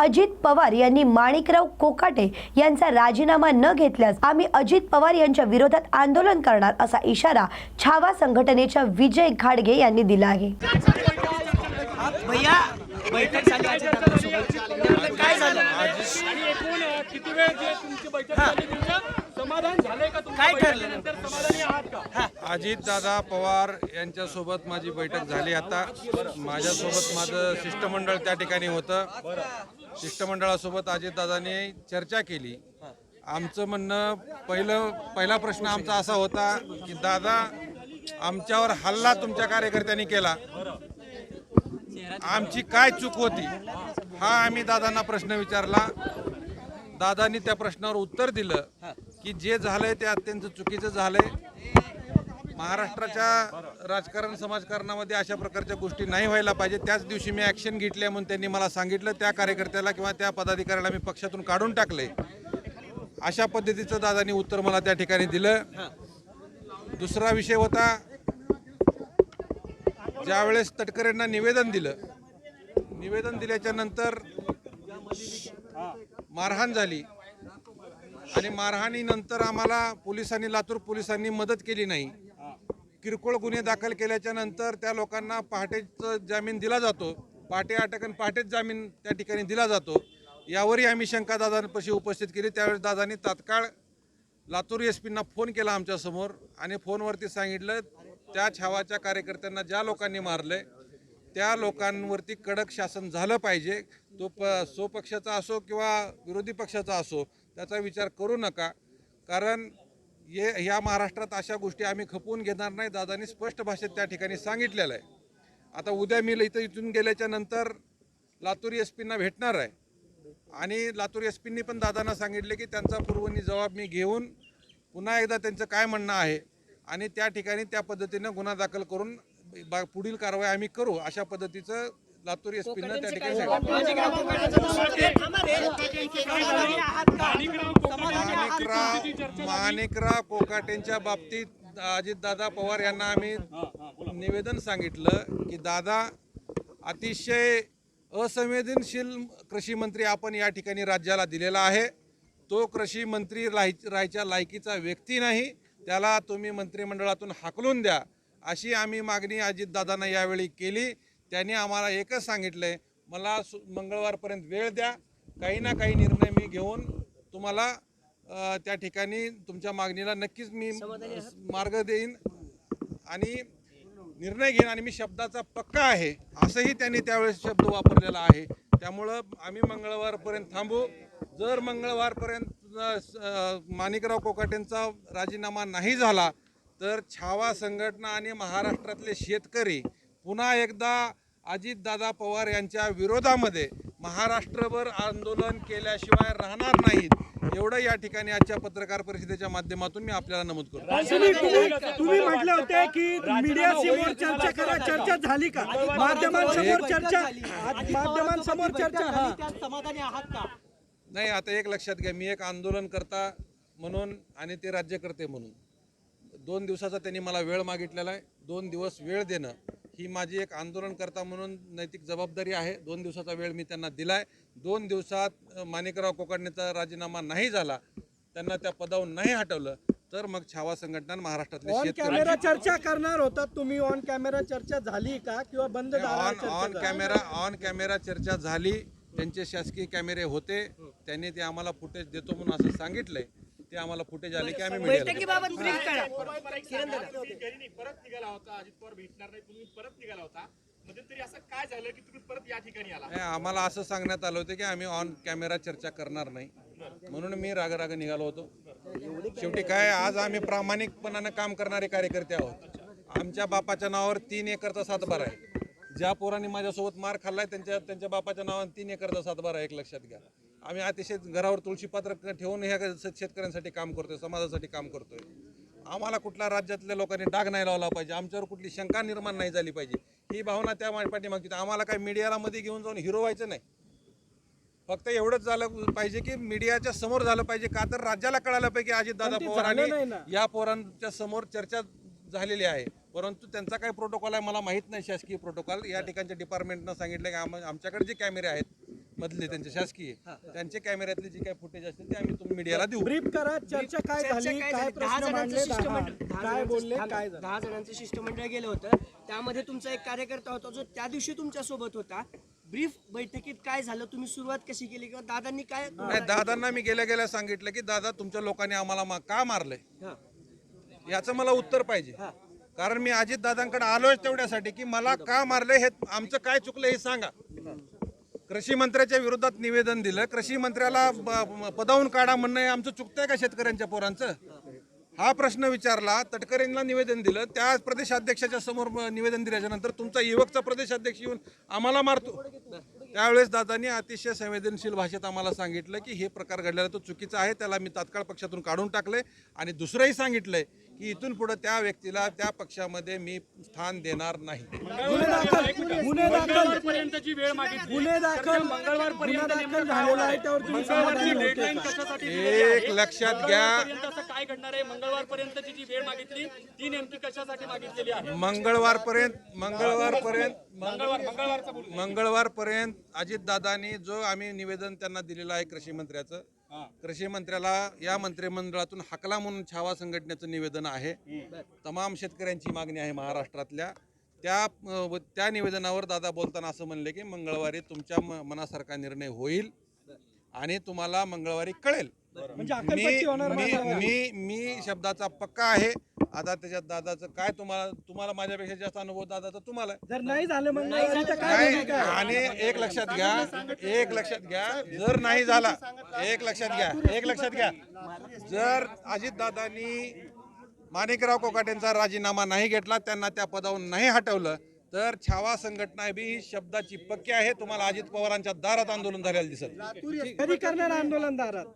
अजित पवार यांनी माणिकराव कोकाटे यांचा राजीनामा न घेतल्यास आम्ही अजित पवार यांच्या विरोधात आंदोलन करणार असा इशारा छावा संघटनेच्या विजय घाडगे यांनी दिला आहे. काय झालं? आणि एकूण अ, किती वेळ जे तुमची बैठक झाली तुमचं समाधान झालंय का तुमच्या काय ठरलं बैठकीनंतर समाधानी आहात का? अजितदादा पवार यांच्यासोबत माझी बैठक झाली. आता माझ्यासोबत माझं शिष्टमंडळ त्या ठिकाणी होतं. शिष्टमंडळासोबत अजितदादाने चर्चा केली. आमचं म्हणणं पहिलं पहिला प्रश्न आमचा असा होता की दादा आमच्यावर हल्ला तुमच्या कार्यकर्त्यांनी केला. आमची काय चूक होती? हा आम्ही दादांना प्रश्न विचारला. दादांनी त्या प्रश्नावर उत्तर दिलं की जे झालंय ते अत्यंत चुकीचं झालंय. महाराष्ट्राच्या राजकारण समाजकारणामध्ये अशा प्रकारच्या गोष्टी नाही व्हायला पाहिजे. त्याच दिवशी मी ॲक्शन घेतली आहे म्हणून त्यांनी मला सांगितलं. त्या कार्यकर्त्याला किंवा त्या पदाधिकाऱ्याला मी पक्षातून काढून टाकले अशा पद्धतीचं दादांनी उत्तर मला त्या ठिकाणी दिलं. दुसरा विषय होता ज्यावेळेस तटकरेंना निवेदन दिलं निवेदन दिल्याच्या नंतर मारहाण झाली. आणि मारहाणीनंतर आम्हाला पोलिसांनी लातूर पोलिसांनी मदत केली नाही. किरकोळ गुन्हे दाखल केल्याच्यानंतर त्या लोकांना पहाटेचं जामीन दिला जातो. पहाटे अटक आणि पहाटेच जामीन त्या ठिकाणी दिला जातो. यावरही आम्ही शंका दादांपाशी उपस्थित केली. त्यावेळेस दादांनी तात्काळ लातूर एस पींना फोन केला आमच्यासमोर आणि फोनवरती सांगितलं त्या छावाच्या कार्यकर्त्यांना ज्या लोकांनी मारले त्या लोकांवरती कडक शासन झालं पाहिजे. तो प स्वपक्षाचा असो किंवा विरोधी पक्षाचा असो त्याचा विचार करू नका. कारण ये ह्या महाराष्ट्रात अशा गोष्टी आम्ही खपवून घेणार नाही दादांनी स्पष्ट भाषेत त्या ठिकाणी सांगितलेलं आहे. आता उद्या मी इथं इथून गेल्याच्यानंतर लातूर एस पींना भेटणार आहे. आणि लातूर एस पींनी पण दादांना सांगितले की त्यांचा पूर्वनी जबाब मी घेऊन पुन्हा एकदा त्यांचं काय म्हणणं आहे आणि त्या ठिकाणी त्या पद्धतीनं गुन्हा दाखल करून बा- पुढील कारवाई आम्ही करू अशा पद्धतीचं लातूर एस पीनं त्या ठिकाणी सांगितलं. कोकाटेंच्या बाबतीत अजितदादा पवार यांना आम्ही निवेदन सांगितलं की दादा अतिशय असंवेदनशील कृषी मंत्री आपण या ठिकाणी राज्याला दिलेला आहे. तो कृषी मंत्री राहाय राहायच्या लायकीचा व्यक्ती नाही. त्याला तुम्ही मंत्रिमंडळातून हाकलून द्या. अशी आम्ही मागणी अजितदादांना यावेळी केली. त्यांनी आम्हाला एकच सांगितलंय मला सु मंगळवारपर्यंत वेळ द्या. काही ना काही निर्णय मी घेऊन तुम्हाला त्या ठिकाणी तुमच्या मागणीला नक्कीच मी मार्ग देईन आणि निर्णय घेईन आणि मी शब्दाचा पक्का आहे. असंही त्यांनी त्यावेळेस शब्द वापरलेला आहे. त्यामुळं आम्ही मंगळवारपर्यंत थांबू. जर मंगळवारपर्यंत माणिकराव कोकाटेंचा राजीनामा नाही झाला तर छावा संघटना आणि महाराष्ट्रातले शेतकरी पुन्हा एकदा अजितदादा पवार यांच्या विरोधामध्ये महाराष्ट्रभर आंदोलन केल्याशिवाय राहणार नाहीत एवढं या ठिकाणी आजच्या पत्रकार परिषदेच्या माध्यमातून मी आपल्याला नमूद करतो. तुम्ही म्हटले होते की मीडिया समोर चर्चा करा चर्चा झाली का? माध्यमांसमोर चर्चा माध्यमांसमोर चर्चा समाधानी आहात का नाही आता एक लक्षात घ्या मी एक आंदोलनकर्ता म्हणून आणि ते राज्यकर्ते म्हणून. दोन दिवसाचा त्यांनी मला वेळ मागितलेला आहे. दोन दिवस वेळ देणं ही माझी एक आंदोलनकर्ता म्हणून नैतिक जबाबदारी आहे. दोन दिवसाचा वेळ मी त्यांना दिला आहे दोन दिवसात माणिकराव कोकाडणेचा राजीनामा नाही झाला त्यांना त्या पदावरून नाही हटवलं तर मग छावा संघटना महाराष्ट्रातले ऑन कॅमेरा चर्चा करणार होतात तुम्ही? ऑन कॅमेरा चर्चा झाली का? किंवा बंद on on? Camera on camera चर्चा झाली. त्यांचे शासकीय कॅमेरे होते. त्यांनी ते आम्हाला फुटेज देतो म्हणून असं सांगितलंय. ते आम्हाला फुटेज आले की आम्ही बैठकीबाबत ब्रीफ करा घरी नाही, परत निघाला होता अजित पवार भेटणार नाही तुम्ही परत निघाला होता. मध्यंतरी असं काय झालं की तुम्ही परत या ठिकाणी आला? नाही, आम्हाला असं सांगण्यात आलं होतं की आम्ही ऑन कॅमेरा चर्चा करणार नाही. म्हणून मी राग राग निघालो होतो. शेवटी काय आज आम्ही प्रामाणिकपणानं काम करणारे कार्यकर्ते आहोत. आमच्या बापाच्या नावावर तीन एकरचा सातबार आहे. ज्या पोरांनी माझ्यासोबत मार खाल्लाय त्यांच्या त्यांच्या बापाच्या नावावर तीन एकरचा सातबार आहे एक लक्षात घ्या. आम्ही अतिशय घरावर तुळशी पात्र ठेवून ह्या शेतकऱ्यांसाठी काम करतोय समाजासाठी काम करतोय. आम्हाला कुठल्या राज्यातल्या लोकांनी डाग नाही लावला पाहिजे आमच्यावर कुठली शंका निर्माण नाही झाली पाहिजे. ही भावना त्या पाठीमागची आम्हाला काय मीडियाला मध्ये घेऊन जाऊन हिरो व्हायचं नाही. फक्त एवढंच झालं पाहिजे की मीडियाच्या समोर झालं पाहिजे का तर राज्याला कळायला पाहिजे अजित दादा पण ते पवार आणि. या पोरांच्या समोर चर्चा झालेली आहे. परंतु त्यांचा काय प्रोटोकॉल आहे मला माहीत नाही शासकीय प्रोटोकॉल या ठिकाणच्या डिपार्टमेंटनं सांगितलं की आम आमच्याकडे जे कॅमेरे आहेत मधले त्यांचे शासकीय. त्यांचे कॅमेऱ्यातले जे काही फुटेज असतील ते आम्ही तुम्ही मीडियाला देऊ. ब्रीफ करा चर्चा काय झाली काय प्रश्न मांडले काय बोलले. काय झालं? दहा जणांचं शिष्टमंडळ गेलं होतं. त्यामध्ये तुमचा एक कार्यकर्ता होता जो त्या दिवशी तुमच्यासोबत होता. ब्रीफ बैठकीत काय झालं? तुम्ही सुरुवात कशी केली? किंवा दादांनी काय नाही दादांना मी गेल्या गेल्या सांगितलं की दादा तुमच्या लोकांनी आम्हाला मा- का मारलंय? हा. याचं मला उत्तर पाहिजे. कारण मी अजित दादांकडे आलोय तेवढ्यासाठी की मला का मारले हे आमचं काय चुकलं हे सांगा. कृषी मंत्र्याच्या विरोधात निवेदन दिलं. कृषी मंत्र्याला ब- पदावून काढा म्हणणं हे आमचं चुकतंय का शेतकऱ्यांच्या पोरांचं? हा प्रश्न विचारला तटकरेंना निवेदन दिलं. त्या प्रदेशाध्यक्षाच्या समोर निवेदन दिल्याच्या नंतर तुमचा युवकचा प्रदेशाध्यक्ष येऊन आम्हाला मारतो. त्यावेळेस दादांनी अतिशय संवेदनशील भाषेत आम्हाला सांगितलं की हे प्रकार घडलेला तो चुकीचा आहे त्याला मी तात्काळ पक्षातून काढून टाकले आणि दुसरंही सांगितलंय की इथून पुढे त्या व्यक्तीला त्या पक्षामध्ये मी स्थान देणार नाही. मंगळवार एक लक्षात घ्या. पर्यंत असं काय घडणार आहे? मंगळवार पर्यंतची जी वेळ मागितली ती नेमकी कशासाठी मागितलेली आहे? मंगळवारपर्यंत मंगळवारपर्यंत मंगळवार बोलू. मंगळवारपर्यंत अजितदादांनी जो आम्ही निवेदन त्यांना दिलेलं आहे कृषी मंत्र्याचं कृषी मंत्र्याला या मंत्रिमंडळातून हकला म्हणून छावा संघटनेचं निवेदन आहे. तमाम शेतकऱ्यांची मागणी आहे महाराष्ट्रातल्या. त्या व त्या निवेदनावर दादा बोलताना असं म्हणले की मंगळवारी तुमच्या म- मनासारखा निर्णय होईल आणि तुम्हाला मंगळवारी कळेल. मी अक्कलपट्टी होणार मी. मी मी शब्दाचा पक्का आहे. आता त्याच्यात दादाचं काय तुम्हाला तुम्हाला माझ्यापेक्षा जास्त अनुभव दादाचा तुम्हाला आहे. जर नाही झालं तर काय नाही? आणि एक लक्षात घ्या. एक लक्षात घ्या. जर नाही झाला एक लक्षात घ्या. एक लक्षात घ्या. जर अजितदादांनी माणिकराव कोकाटेंचा राजीनामा नाही घेतला त्यांना त्या पदावरून नाही हटवलं तर छावा संघटना बी ही शब्दाची पक्की आहे. तुम्हाला अजित पवारांच्या दारात आंदोलन झालेलं दिसत. कधी करणार आंदोलन दारात?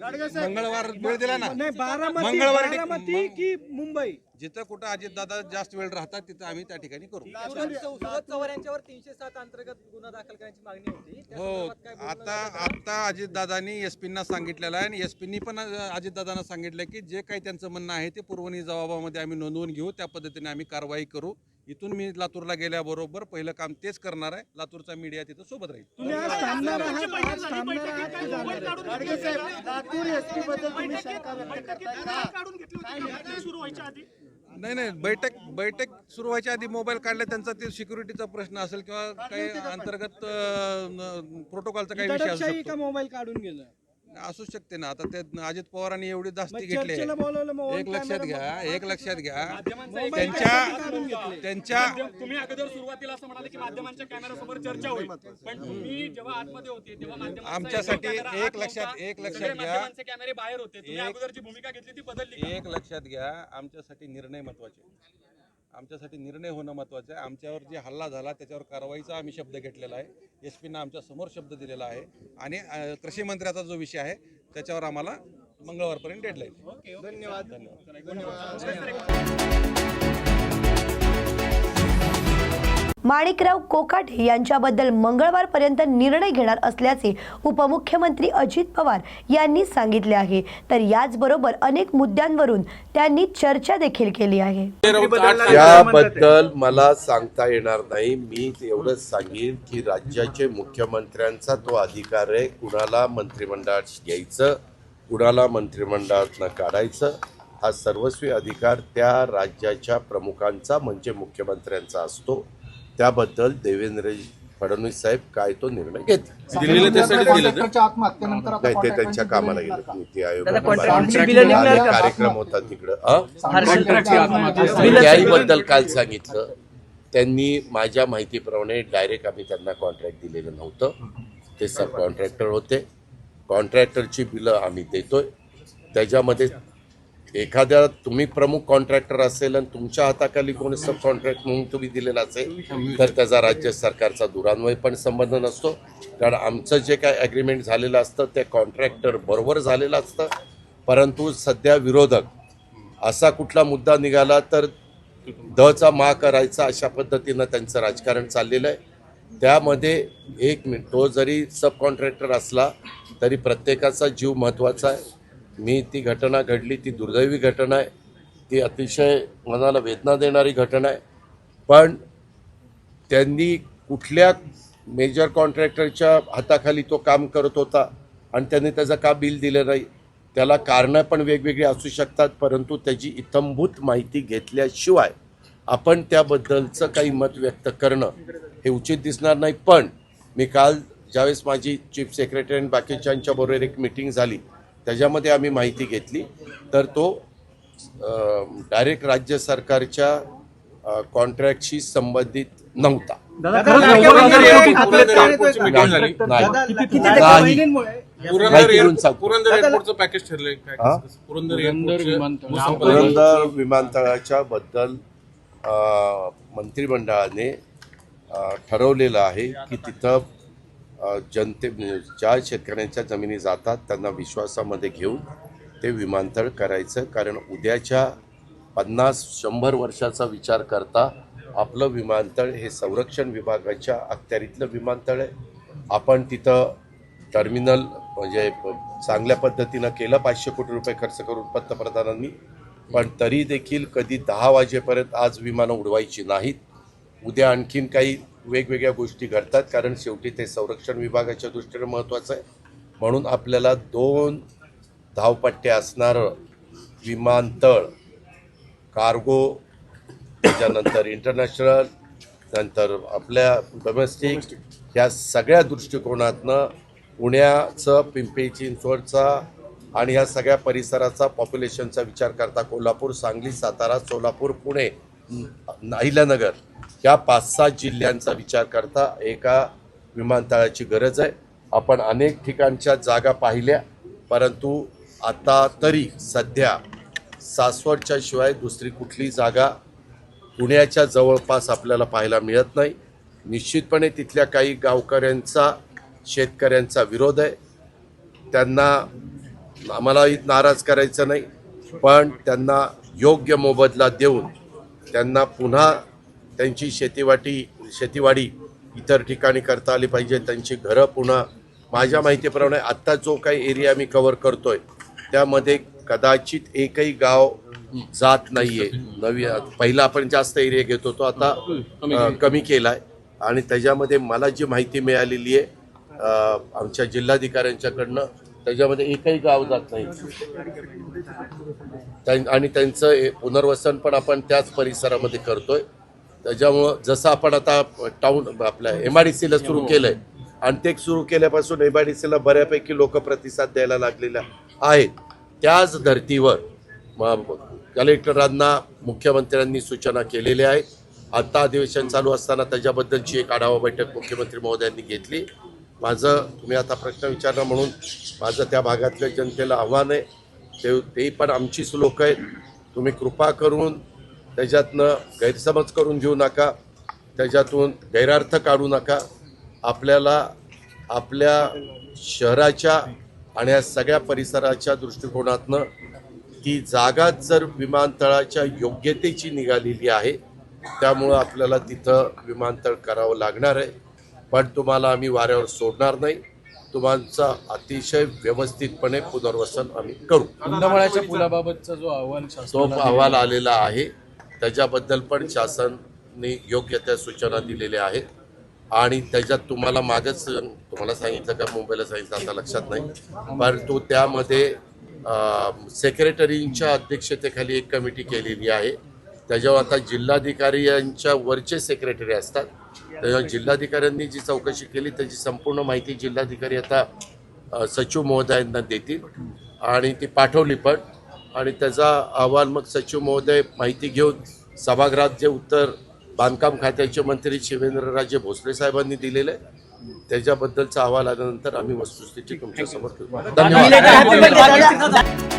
मंगळवार वेळ दिला ना? नाही बारामती मंगळवारी बारामती की मुंबई? जिथं कुठं अजितदादा जास्त वेळ राहतात तिथं आम्ही त्या ठिकाणी करू. सुरज चव्हाण यांच्यावर तीनशे सात अंतर्गत गुन्हा दाखल करण्याची मागणी होती. हो आता आता अजितदादांनी एस पींना सांगितलेलं आहे आणि एस पींनी पण अजितदादांना सांगितलं की जे काही त्यांचं म्हणणं आहे ते पूर्वनी जबाबामध्ये आम्ही नोंदवून घेऊ त्या पद्धतीने आम्ही कारवाई करू. इथून मी लातूरला गेल्याबरोबर पहिलं काम तेच करणार आहे. लातूरचा मीडिया तिथं सोबत राहील. नाही नाही बैठक बैठक सुरू व्हायच्या आधी मोबाईल काढले त्यांचा ते सिक्युरिटीचा प्रश्न असेल किंवा काही अंतर्गत प्रोटोकॉलचा काही विषय असू दडपशाही का शकतो मोबाईल काढून गेलं? असू शकते ना. आता ते अजित पवारांनी एवढी दास्ती घेतली चर्चेला आहे बोलवलं मग एक लक्षात घ्या एक लक्षात घ्या. त्यांच्या. त्यांच्या तुम्ही अगोदर सुरुवातीला असं म्हणाले की माध्यमांच्या कॅमेऱ्यासमोर चर्चा होईल. पण तुम्ही जेव्हा आतमध्ये होते तेव्हा माध्यमांचा आमच्यासाठी एक कॅमेरा एक आत लक्षात- नव्हता. एक लक्षात सगळे घ्या. माध्यमांचे कॅमेरे बाहेर होते. तुम्ही एक- अगोदर जी भूमिका घेतली ती बदलली का? एक लक्षात घ्या. आमच्यासाठी निर्णय महत्त्वाचे. आमच्यासाठी निर्णय होणं महत्वाचं आहे. आमच्यावर जे हल्ला झाला त्याच्यावर कारवाईचा आम्ही शब्द घेतलेला आहे. एस पीनं आमच्यासमोर शब्द दिलेला आहे. आणि कृषी मंत्र्याचा जो विषय आहे त्याच्यावर आम्हाला मंगळवारपर्यंत डेडलाईन धन्यवाद. धन्यवाद. माणिकराव कोकाटे यांच्याबद्दल मंगळवारपर्यंत निर्णय घेणार असल्याचे उपमुख्यमंत्री अजित पवार यांनी सांगितले आहे. तर याचबरोबर अनेक मुद्द्यांवरून त्यांनी चर्चा देखील केली आहे. याबद्दल मला सांगता येणार नाही. मी एवढंच सांगेन की राज्याचे मुख्यमंत्र्यांचा तो अधिकार आहे. कुणाला मंत्रिमंडळात घ्यायचं कुणाला मंत्रिमंडळातनं काढायचं हा सर्वस्वी अधिकार त्या राज्याच्या प्रमुखांचा म्हणजे मुख्यमंत्र्यांचा असतो. त्याबद्दल देवेंद्र फडणवीस साहेब काय तो निर्णय घेतील? दिलेलं त्यासाठी दिलं नाही ते त्यांच्या कामाला गेलं नीती आयोग contract बिलं निघणार का? कार्यक्रम होता तिकडं. अ? त्याहीबद्दल काल सांगितलं त्यांनी माझ्या माहितीप्रमाणे डायरेक्ट आम्ही त्यांना कॉन्ट्रॅक्ट दिलेलं नव्हतं. ते सब कॉन्ट्रॅक्टर होते. कॉन्ट्रॅक्टरची बिलं आम्ही देतोय. त्याच्यामध्ये एखाद्या तुम्ही प्रमुख कॉन्ट्रॅक्टर असेल आणि तुमच्या हाताखाली कोणी सब कॉन्ट्रॅक्ट म्हणून तुम्ही दिलेला असेल तर त्याचा राज्य सरकारचा दुरान्वय पण संबंध नसतो. कारण आमचं जे काय ॲग्रीमेंट झालेलं असतं ते कॉन्ट्रॅक्टर बरोबर झालेलं असतं. परंतु सध्या विरोधक असा कुठला मुद्दा निघाला तर दचा मा करायचा अशा पद्धतीनं त्यांचं राजकारण चाललेलं आहे. त्यामध्ये एक मिनिट तो जरी सब कॉन्ट्रॅक्टर असला तरी प्रत्येकाचा जीव महत्त्वाचा आहे. मी ती घटना घडली ती दुर्दैवी घटना आहे. ती अतिशय मनाला वेदना देणारी घटना आहे. पण त्यांनी कुठल्या मेजर कॉन्ट्रॅक्टरच्या हाताखाली तो काम करत होता आणि त्यांनी त्याचं का बिल दिलं नाही? त्याला कारणं पण वेगवेगळी असू शकतात परंतु त्याची इतंभूत माहिती घेतल्याशिवाय आपण त्याबद्दलचं काही मत व्यक्त करणं हे उचित दिसणार नाही. पण मी काल ज्यावेळेस माझी चीफ सेक्रेटरी आणि बाकीच्यांच्याबरोबर एक मिटिंग झाली त्याच्यामध्ये आम्ही माहिती घेतली. तर तो डायरेक्ट राज्य सरकारच्या कॉन्ट्रॅक्टशी संबंधित नव्हता. पुरंदर एअरपोर्टचं पॅकेज ठरलंय काय? पुरंदर एअरपोर्टचं पुरंदर विमानतळाच्या बद्दल मंत्रिमंडळाने ठरवलेलं आहे की तिथं जनते ज्या शेतकऱ्यांच्या जमिनी जातात त्यांना विश्वासामध्ये घेऊन ते विमानतळ करायचं. कारण उद्याच्या पन्नास शंभर वर्षाचा विचार करता आपलं विमानतळ हे संरक्षण विभागाच्या अखत्यारीतलं विमानतळ आहे. आपण तिथं टर्मिनल म्हणजे चांगल्या पद्धतीनं केलं पाचशे कोटी रुपये खर्च करून पंतप्रधानांनी. पण तरी देखील कधी दहा वाजेपर्यंत आज विमानं उडवायची नाहीत. उद्या आणखीन काही वेगवेगळ्या गोष्टी घडतात कारण शेवटी ते संरक्षण विभागाच्या दृष्टीने महत्त्वाचं आहे. म्हणून आपल्याला दोन धावपट्टे असणारं विमानतळ कार्गो त्याच्यानंतर इंटरनॅशनल नंतर आपल्या डोमेस्टिक ह्या सगळ्या दृष्टिकोनातनं पुण्याचं पिंपरी चिंचवडचा आणि ह्या सगळ्या परिसराचा पॉप्युलेशनचा विचार करता कोल्हापूर सांगली सातारा सोलापूर पुणे अहिल्यानगर या पाच सात जिल्ह्यांचा विचार करता एका विमानतळाची गरज आहे. आपण अनेक ठिकाणच्या जागा पाहिल्या परंतु आता तरी सध्या सासवडच्या शिवाय दुसरी कुठली जागा पुण्याच्या जवळपास आपल्याला पाहायला मिळत नाही. निश्चितपणे तिथल्या काही गावकऱ्यांचा शेतकऱ्यांचा विरोध आहे. त्यांना आम्हालाही नाराज करायचं नाही पण त्यांना योग्य मोबदला देऊन त्यांना पुन्हा त्यांची शेतीवाटी शेतीवाडी इतर ठिकाणी करता आली पाहिजे. त्यांची घरं पुन्हा माझ्या माहितीप्रमाणे आत्ता जो काही एरिया मी कव्हर करतोय त्यामध्ये कदाचित एकही गाव जात नाहीये. नवी पहिला आपण जास्त एरिया घेत होतो आता कमी केलाय. आणि त्याच्यामध्ये मला जी माहिती मिळालेली आहे आमच्या जिल्हाधिकाऱ्यांच्याकडनं त्याच्यामध्ये एकही गाव जात नाही. आणि त्यांचं पुनर्वसन पण आपण त्याच परिसरामध्ये करतोय. त्याच्यामुळं जसं आपण आता टाऊन आपल्या एम आय डी सीला सुरू केलंय आणि ते सुरू केल्यापासून एम आय डी सीला बऱ्यापैकी लोक प्रतिसाद द्यायला लागलेल्या आहेत. त्याच धर्तीवर म- कलेक्टरांना मुख्यमंत्र्यांनी सूचना केलेल्या आहेत. आता अधिवेशन चालू असताना त्याच्याबद्दलची एक आढावा बैठक मुख्यमंत्री महोदयांनी घेतली. माझं तुम्ही आता प्रश्न विचारला म्हणून माझं त्या भागातल्या जनतेला आव्हान आहे. ते ते पण आमचीच लोक आहेत. तुम्ही कृपा करून त्याच्यातनं गैरसमज करून घेऊ नका त्याच्यातून गैरार्थ काढू नका. आपल्याला आपल्या शहराच्या आणि या सगळ्या परिसराच्या दृष्टिकोनातनं ती जागाच जर विमानतळाच्या योग्यतेची निघालेली आहे त्यामुळं आपल्याला तिथं विमानतळ करावं लागणार आहे. पण तुम्हाला आम्ही वाऱ्यावर सोडणार नाही. तुमचा अतिशय व्यवस्थितपणे पुनर्वसन आम्ही करू. पुलाबाबतचा जो अहवाल तो अहवाल आलेला आहे. त्याच्याबद्दल पण शासनने योग्य त्या सूचना दिलेल्या आहेत. आणि त्याच्यात तुम्हाला मागच तुम्हाला सांगितलं का मुंबईला सांगितलं आता लक्षात नाही. परंतु त्यामध्ये सेक्रेटरींच्या अध्यक्षतेखाली एक कमिटी केलेली आहे. त्याच्यावर आता जिल्हाधिकारी यांच्या वरचे सेक्रेटरी असतात. त्याच्यावर जिल्हाधिकाऱ्यांनी जी चौकशी केली त्याची संपूर्ण माहिती जिल्हाधिकारी आता सचिव महोदयांना देतील. आणि ती पाठवली पण. आणि त्याचा अहवाल मग सचिव महोदय माहिती घेऊन सभागृहात जे उत्तर बांधकाम खात्याचे मंत्री शिवेंद्रराजे भोसले साहेबांनी दिलेलं आहे त्याच्याबद्दलचा अहवाल आल्यानंतर आम्ही वस्तुस्थिती तुमच्यासमोर धन्यवाद.